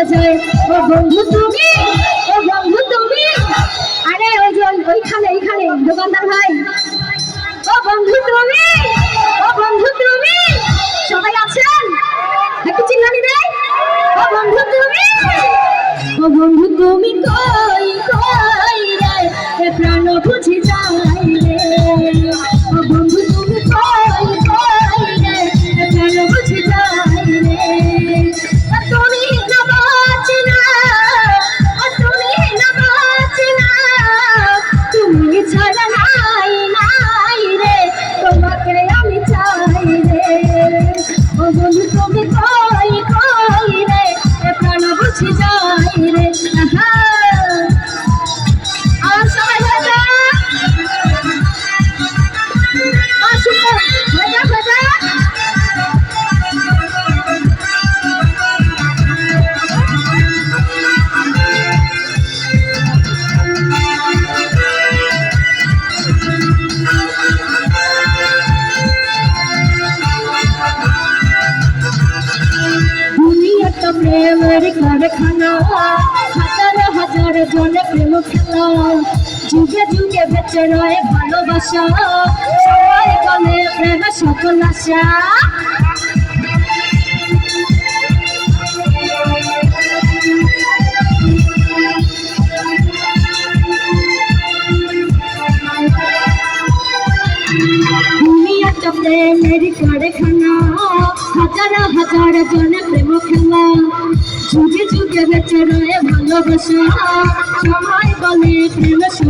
বলতে চাই ও বন্ধু তুমি, ও বন্ধু তুমি। আরে ওই যে ওইখানে, এইখানে, দোকানদার ভাই। ও বন্ধু তুমি, ও বন্ধু তুমি। সবাই আছেন? একটু চিল্লানি দেয়। ও বন্ধু তুমি, ও বন্ধু তুমি কই কই রে? প্রাণ বুঝে যায় প্রেমের কারখানা হাজার হাজার জনে প্রেম খেলা। যুগে যুগে বেঁচে রয়ে ভালোবাসা। সবাই বলে প্রেম সকল আশা। তুমি প্রেমের কারখানা হাজার জনে প্রেম খেলা। যুগে যুগে বেঁচে রয়ে ভালোবাসা। সবাই বলে প্রেম আশা